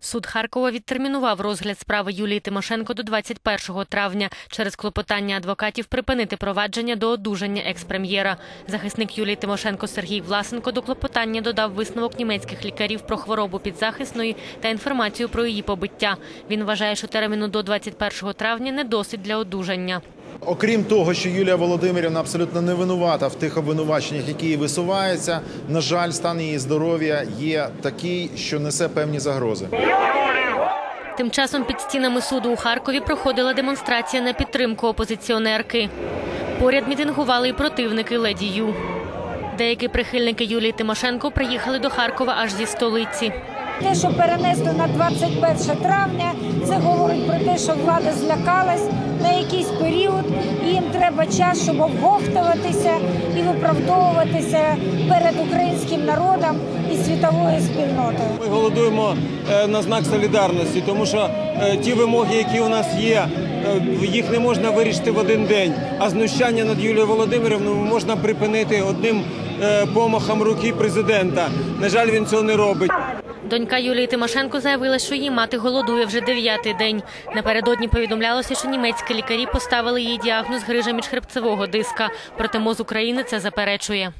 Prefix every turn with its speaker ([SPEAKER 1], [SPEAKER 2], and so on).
[SPEAKER 1] Суд Харкова відтермінував розгляд справи Юлії Тимошенко до 21 травня через клопотання адвокатів припинити провадження до одужання експрем'єра. Захисник Юлії Тимошенко Сергій Власенко до клопотання додав висновок німецьких лікарів про хворобу підзахисної та інформацію про її побиття. Він вважає, що терміну до 21 травня не досить для одужання.
[SPEAKER 2] Окрім того, що Юлія Володимирівна абсолютно не винувата в тих обвинуваченнях, які їй висуваються, на жаль, стан її здоров'я є такий, що несе певні загрози.
[SPEAKER 1] Тим часом під стінами суду у Харкові проходила демонстрація на підтримку опозиціонерки. Поряд мітингували і противники леді Ю. Деякі прихильники Юлії Тимошенко приїхали до Харкова аж зі столиці.
[SPEAKER 3] Те, що перенесли на 21 травня, це говорить про те, що влада злякалась на якийсь період, і їм треба час, щоб обговтуватися і виправдовуватися перед українським народом і світовою спільнотою.
[SPEAKER 4] Ми голодуємо е, на знак солідарності, тому що е, ті вимоги, які у нас є, е, їх не можна вирішити в один день. А знущання над Юлією Володимирівною можна припинити одним помахом руки президента. На жаль, він цього не робить.
[SPEAKER 1] Донька Юлії Тимошенко заявила, що її мати голодує вже дев'ятий день. Напередодні повідомлялося, що німецькі лікарі поставили їй діагноз грижа міжхребцевого диска. Проте МОЗ України це заперечує.